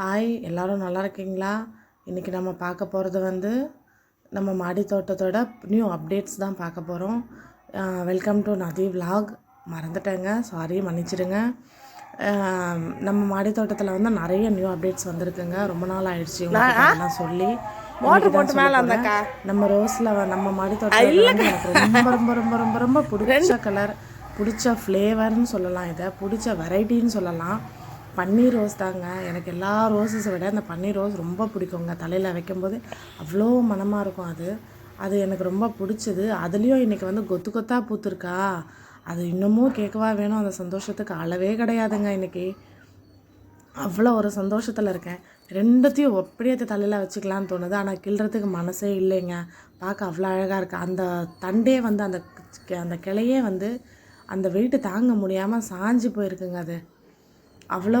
Hi எல்லாரும் நல்லா இருக்கீங்களா? இன்றைக்கி நம்ம பார்க்க போகிறது வந்து நம்ம மாடி தோட்டத்தோட நியூ அப்டேட்ஸ் தான் பார்க்க போகிறோம் வெல்கம் டு நதி vlog. மறந்துட்டேங்க. சாரி மன்னிச்சிடுங்க. நம்ம மாடி தோட்டத்தில் வந்து நிறைய நியூ அப்டேட்ஸ் வந்திருக்குங்க. ரொம்ப நாள் ஆயிடுச்சு உங்களுக்கு எல்லாம் சொல்லி. மோட்டர் போட்டு மேலே வந்தக்கா? நம்ம ரோஸில் நம்ம மாடி தோட்டத்தில் ரொம்ப ரொம்ப ரொம்ப ரொம்ப ரொம்ப பிடிச்ச கலர் பிடிச்ச ஃப்ளேவர்னு சொல்லலாம் இதை. பிடிச்ச வெரைட்டின்னு சொல்லலாம். பன்னீர் ரோஸ் தாங்க. எனக்கு எல்லா ரோஸஸை விட அந்த பன்னீர் ரோஸ் ரொம்ப பிடிக்குங்க. தலையில் வைக்கும்போது அவ்வளோ மனமாக இருக்கும் அது. அது எனக்கு ரொம்ப பிடிச்சது. அதுலேயும் இன்றைக்கி வந்து கொத்து கொத்தாக பூத்துருக்கா. அது இன்னமும் கேட்கவா வேணும். அந்த சந்தோஷத்துக்கு அளவே கிடையாதுங்க இன்றைக்கி அவ்வளோ ஒரு சந்தோஷத்தில் இருக்கேன். ரெண்டுத்தையும் அப்படியே தலையில் வச்சுக்கலான்னு தோணுது. ஆனால் கிள்றதுக்கு மனசே இல்லைங்க. பார்க்க அவ்வளோ அழகாக இருக்குது அந்த தண்டே வந்து அந்த அந்த கிளையே வந்து அந்த வெயிட்டு தாங்க முடியாமல் சாஞ்சு போயிருக்குங்க அது. அவ்வளோ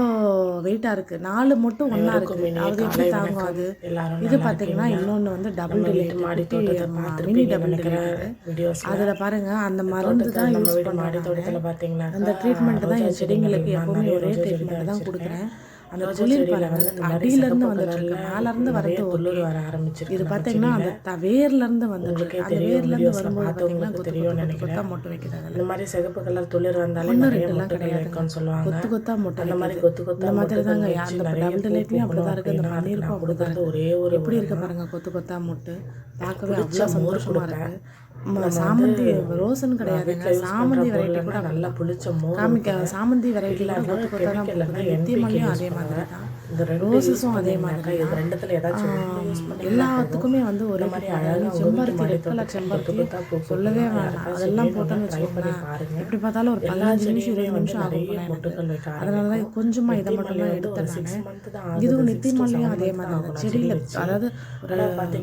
வெயிட்டாக இருக்குது நாலு மட்டும் ஒன்றா இருக்குது அது எப்படி தாங்கும் அது? இது பார்த்தீங்கன்னா இன்னொன்று வந்து double delight mini double delight அதில் பாருங்க அந்த மருந்து தான் யூஸ் பார்த்தீங்கன்னா அந்த ட்ரீட்மெண்ட் தான் என் செடிங்களுக்கு எப்பவுமே ஒரே ட்ரீட்மெண்ட் தான் கொடுக்குறேன். அந்த துளிர் பாருங்க அடியிலேருந்து வந்துட்டு மேலேருந்து வரது ஒரு வர ஆரம்பிச்சிருக்கு இது பார்த்தீங்கன்னா அந்த வேர்லேருந்து வந்துட்டு இருக்கு. அந்த வேர்லேருந்து வரும்போது கொத்து கொத்தா மொட்டு அதில் இந்த மாதிரி சிகப்பு கலர் துளிர் வந்தாலே ஒன்று ரெண்டுலாம் மொட்டுகள் கிடையாது. வைக்கும்னு சொல்லுவாங்க. கொத்து கொத்தா மொட்டை அந்த மாதிரி. கொத்து கொத்தா மாதிரி தாங்க அந்த நிறைய டபுள்லேட்லேயும் அப்படி தான் இருக்குது அந்த பன்னீருக்கும் அப்படி தான் ஒரே ஒரு எப்படி இருக்கு பாருங்க கொத்து கொத்தா மொட்டு. பார்க்கவே அவ்வளோ சந்தோஷமா இருக்கு. ம- சாமந்தி ரோஸ்ன்னு கிடையாதுங்க சாமந்தி வெரைட்டி கூட நல்லா புளிச்ச காமிக்க சாமந்தி வெரைட்டி கூட கொத்து கொத்தா தான் பூக்குது. நித்தியமல்லியும் அதே மாதிரி தான். இந்த ரோசஸும் அதே மாதிரி இது ரெண்டுத்துல ஏதாச்சும் எல்லாத்துக்குமே வந்து ஒரு மாதிரி அழகான அழகா உங்க செம்பருத்தி கலர் செம்பருத்தி. சொல்லவே வேண்டாம் அதெல்லாம் போட்டோன்னு வச்சுக்கோங்களேன். எப்படி பார்த்தாலும் ஒரு பதினஞ்சு நிமிஷம் இருபது நிமிஷம் ஆகும். மொட்டுகள் வைக்க அதனால தான் கொஞ்சமா இதை மட்டும் தான் தான் இதுவும் நித்தியமல்லியும் அதே மாதிரி தான் செடியில் அதாவது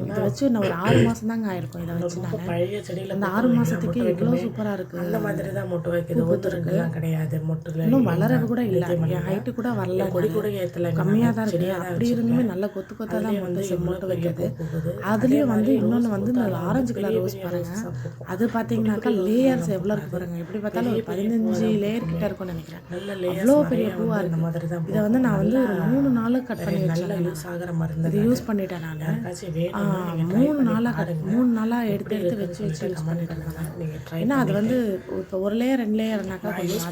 இதை வச்சு நான் ஒரு ஆறு மாதம் தாங்க ஆயிருக்கும் இதை வச்சு நான் பழைய செடியில அந்த ஆறு மாசத்துக்கு எவ்வளோ சூப்பரா இருக்கு. அந்த மாதிரி தான் மொட்டு வைக்குது ஒத்துருக்குலாம் கிடையாது. மொட்டுல இன்னும் வளரவு கூட இல்லை. ஹைட்டு கூட வரல கொடி கூட ஏத்தல கம்மியாக தான் இருக்கு. அப்படி இருந்துமே நல்ல கொத்து கொத்தா தான் வந்து செம்மோட்டு வைக்கிறது அதுலேயும் வந்து இன்னொன்று வந்து இந்த ஆரஞ்சு கலர் ரோஸ் பாருங்க. அது பார்த்தீங்கன்னாக்கா லேயர்ஸ் எவ்வளோ இருக்கு பாருங்க. எப்படி பார்த்தாலும் ஒரு பதினஞ்சு லேயர் கிட்ட இருக்கும்னு நினைக்கிறேன். அவ்வளோ பெரிய பூவா இந்த இருக்கு. மாதிரி தான் இதை வந்து நான் வந்து ஒரு மூணு நாள் கட் பண்ணி நல்ல யூஸ் ஆகிற மருந்து இது யூஸ் பண்ணிட்டேன் நான். மூணு நாளாக மூணு நாளாக எடுத்து எடுத்து வச்சு வச்சு யூஸ் பண்ணிட்டு இருந்தேன் நீங்க ட்ரை ஏன்னா அது வந்து இப்போ ஒரு லேயர் ரெண்டு லேயர்னாக்கா கொஞ்சம்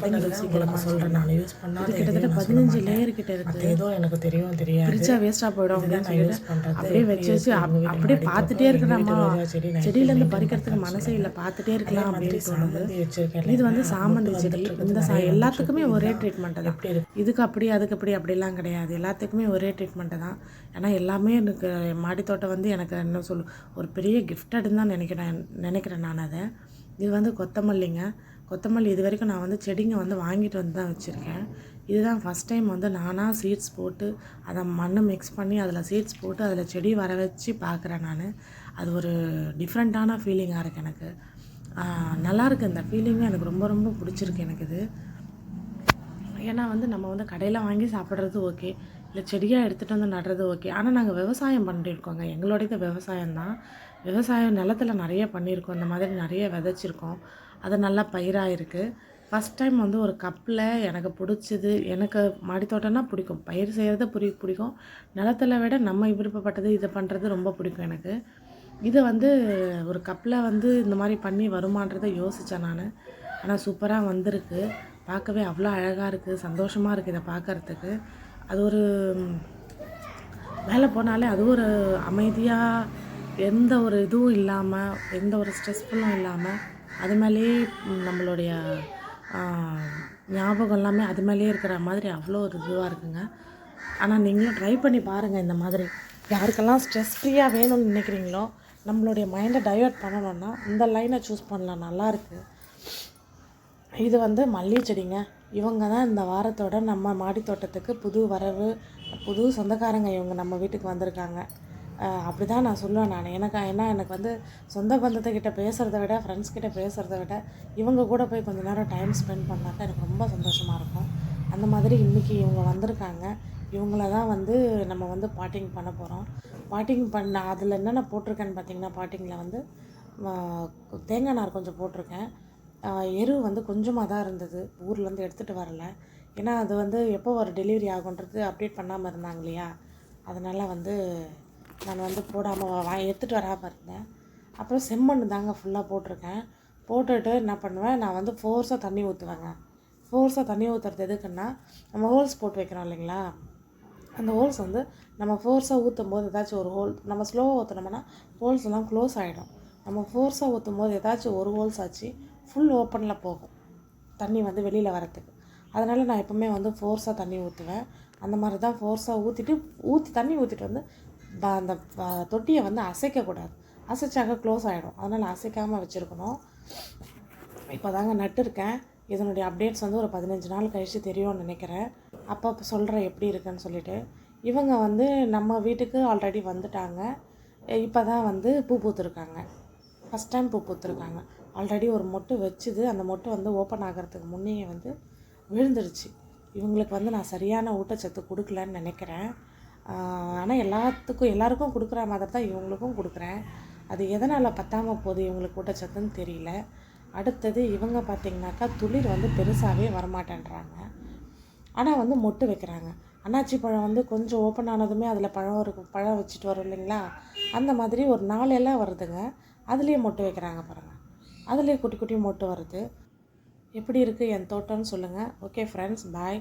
சொல்றேன் நான் யூஸ் பண்ணா இது கிட்டத்தட்ட பதினஞ்சு லேயர் கிட்ட இருக்கு ஏதோ எனக்கு தெரியும் தெரியாது. பிரிச்சா வேஸ்டா போயிடும் அப்படின்னு யூஸ் பண்றது. அப்படியே வச்சு வச்சு அப்- அப்படியே பார்த்துட்டே இருக்கிறாமா செடி செடியிலேருந்து பறிக்கிறதுக்கு மனசே இல்லை. பார்த்துட்டே இருக்கலாம் அப்படின்னு தோணுது இது வந்து சாமந்தி செடி இந்த சா எல்லாத்துக்குமே ஒரே ட்ரீட்மெண்ட் தான். எப்படி இருக்கு? இதுக்கு அப்படி அதுக்கு அப்படி அப்படிலாம் கிடையாது. எல்லாத்துக்குமே ஒரே ட்ரீட்மெண்ட்டு தான். ஏன்னா எல்லாமே எனக்கு மாடித்தோட்டம் வந்து எனக்கு என்ன சொல் ஒரு பெரிய கிஃப்டட்னு தான் நினைக்கிறேன் நினைக்கிறேன் நான் அதை. இது வந்து கொத்தமல்லிங்க. கொத்தமல்லி இது வரைக்கும் நான் வந்து செடிங்க வந்து வாங்கிட்டு வந்து தான் வச்சுருக்கேன். இதுதான் ஃபஸ்ட் டைம் வந்து நானாக சீட்ஸ் போட்டு அதை மண்ணை மிக்ஸ் பண்ணி அதில் சீட்ஸ் போட்டு அதில் செடி வர வச்சு பார்க்குறேன் நான். அது ஒரு டிஃப்ரெண்ட்டான ஃபீலிங்காக இருக்குது எனக்கு. நல்லாயிருக்கு இந்த ஃபீலிங்கும் எனக்கு ரொம்ப ரொம்ப பிடிச்சிருக்கு எனக்கு இது. ஏன்னா வந்து நம்ம வந்து கடையில் வாங்கி சாப்பிட்றது ஓகே இல்லை செடியாக எடுத்துகிட்டு வந்து நடுறது ஓகே ஆனால் நாங்கள் விவசாயம் பண்ணிருக்கோங்க. எங்களோடது விவசாயம் தான் விவசாயம் நிலத்துல நிறைய பண்ணியிருக்கோம் இந்த மாதிரி நிறைய விதைச்சிருக்கோம். அது நல்லா பயிராக இருக்குது ஃபஸ்ட் டைம் வந்து ஒரு கப்பில் எனக்கு பிடிச்சது எனக்கு மாடித்தோட்டம்னா பிடிக்கும். பயிர் செய்கிறது புரி பிடிக்கும். நிலத்துல விட நம்ம விருப்பப்பட்டது இதை பண்ணுறது ரொம்ப பிடிக்கும் எனக்கு. இதை வந்து ஒரு கப்பில் வந்து இந்த மாதிரி பண்ணி வருமானதை யோசித்தேன் நான். ஆனால் சூப்பராக வந்திருக்கு. பார்க்கவே அவ்வளோ அழகாக இருக்குது சந்தோஷமாக இருக்குது இதை பார்க்கறதுக்கு. அது ஒரு மேலே போனாலே அது ஒரு அமைதியாக எந்த ஒரு இதுவும் இல்லாமல் எந்த ஒரு ஸ்ட்ரெஸ்ஃபுல்லும் இல்லாமல் அது மேலேயே நம்மளுடைய ஞாபகம் எல்லாமே அது மேலேயே இருக்கிற மாதிரி அவ்வளோ ஒரு இதுவாக இருக்குங்க. ஆனால் நீங்களும் ட்ரை பண்ணி பாருங்கள் இந்த மாதிரி. யாருக்கெல்லாம் ஸ்ட்ரெஸ் ஃப்ரீயாக வேணும்னு நினைக்கிறீங்களோ நம்மளுடைய மைண்டை டைவெர்ட் பண்ணணும்னா இந்த லைனை சூஸ் பண்ணலாம். நல்லாயிருக்கு இது வந்து மல்லி செடிங்க. இவங்க தான் இந்த வாரத்தோட நம்ம மாடி தோட்டத்துக்கு புது வரவு புது சொந்தக்காரங்க இவங்க நம்ம வீட்டுக்கு வந்திருக்காங்க. அப்படி தான் நான் சொல்லுவேன் நான். எனக்கு ஏன்னா எனக்கு வந்து சொந்த பந்தத்துக்கிட்ட பேசுகிறத விட ஃப்ரெண்ட்ஸ் கிட்ட பேசுகிறத விட இவங்க கூட போய் கொஞ்ச நேரம் டைம் ஸ்பெண்ட் பண்ணாக்க எனக்கு ரொம்ப சந்தோஷமாக இருக்கும். அந்த மாதிரி இன்றைக்கி இவங்க வந்திருக்காங்க. இவங்கள தான் வந்து நம்ம வந்து பாட்டிங் பண்ண போகிறோம் பாட்டிங் பண்ண அதில் என்னென்ன போட்டிருக்கேன்னு பார்த்தீங்கன்னா பாட்டிங்கில் வந்து தேங்காய் நார் கொஞ்சம் போட்டிருக்கேன். எரு வந்து கொஞ்சமாக தான் இருந்தது. ஊர்லேருந்து எடுத்துகிட்டு வரல. ஏன்னா அது வந்து எப்போ ஒரு டெலிவரி ஆகுன்றது அப்டேட் பண்ணாமல் இருந்தாங்க இல்லையா? அதனால் வந்து நான் வந்து போடாமல் வா எடுத்துகிட்டு வராமல் இருந்தேன். அப்புறம் செம்மண் தாங்க ஃபுல்லாக போட்டிருக்கேன். போட்டுட்டு என்ன பண்ணுவேன் நான் வந்து ஃபோர்ஸாக தண்ணி ஊற்றுவேங்க ஃபோர்ஸாக தண்ணி ஊற்றுறது எதுக்குன்னா நம்ம ஹோல்ஸ் போட்டு வைக்கிறோம் இல்லைங்களா? அந்த ஹோல்ஸ் வந்து நம்ம ஃபோர்ஸாக ஊற்றும் போது ஏதாச்சும் ஒரு ஹோல் நம்ம ஸ்லோவாக ஊற்றுனோம்னா ஹோல்ஸ் எல்லாம் க்ளோஸ் ஆகிடும் நம்ம ஃபோர்ஸாக ஊற்றும் போது ஏதாச்சும் ஒரு ஹோல்ஸ் ஆச்சு ஃபுல் ஓப்பனில் போகும். தண்ணி வந்து வெளியில் வரத்துக்கு அதனால் நான் எப்போவுமே வந்து ஃபோர்ஸாக தண்ணி ஊற்றுவேன் அந்த மாதிரி தான் ஃபோர்ஸாக ஊற்றிட்டு ஊற்றி தண்ணி ஊற்றிட்டு வந்து அந்த தொட்டியை வந்து அசைக்கக்கூடாது. அசைச்சாக்க க்ளோஸ் ஆகிடும் அதனால் அசைக்காமல் வச்சுருக்கணும். இப்போ தாங்க நட்டுருக்கேன் இதனுடைய அப்டேட்ஸ் வந்து ஒரு பதினஞ்சு நாள் கழித்து தெரியும்னு நினைக்கிறேன். அப்போ சொல்கிறேன் எப்படி இருக்குன்னு சொல்லிட்டு. இவங்க வந்து நம்ம வீட்டுக்கு ஆல்ரெடி வந்துட்டாங்க. இப்போ தான் வந்து பூ பூத்துருக்காங்க. ஃபஸ்ட் டைம் பூ பூத்துருக்காங்க. ஆல்ரெடி ஒரு மொட்டு வச்சுது. அந்த மொட்டு வந்து ஓப்பன் ஆகிறதுக்கு முன்னே வந்து விழுந்துருச்சு. இவங்களுக்கு வந்து நான் சரியான ஊட்டச்சத்து கொடுக்கலன்னு நினைக்கிறேன். ஆனால் எல்லாத்துக்கும் எல்லாருக்கும் கொடுக்குற மாதிரி தான் இவங்களுக்கும் கொடுக்குறேன். அது எதனால் பத்தாமல் போகுது இவங்களுக்கு ஊட்டச்சத்துன்னு தெரியல. அடுத்தது இவங்க பார்த்திங்கனாக்கா துளிர் வந்து பெருசாகவே வரமாட்டேன்றாங்க. ஆனால் வந்து மொட்டு வைக்கிறாங்க. அன்னாச்சி பழம் வந்து கொஞ்சம் ஓப்பன் ஆனதுமே அதில் பழம் இருக்கும் பழம் வச்சுட்டு வரும் இல்லைங்களா? அந்த மாதிரி ஒரு நாலு எல்லாம் வருதுங்க. அதுலேயே மொட்டு வைக்கிறாங்க பாருங்கள் அதுலேயே குட்டி குட்டி மொட்டு வருது. எப்படி இருக்குது என் தோட்டம்னு சொல்லுங்கள் ஓகே ஃப்ரெண்ட்ஸ் பாய்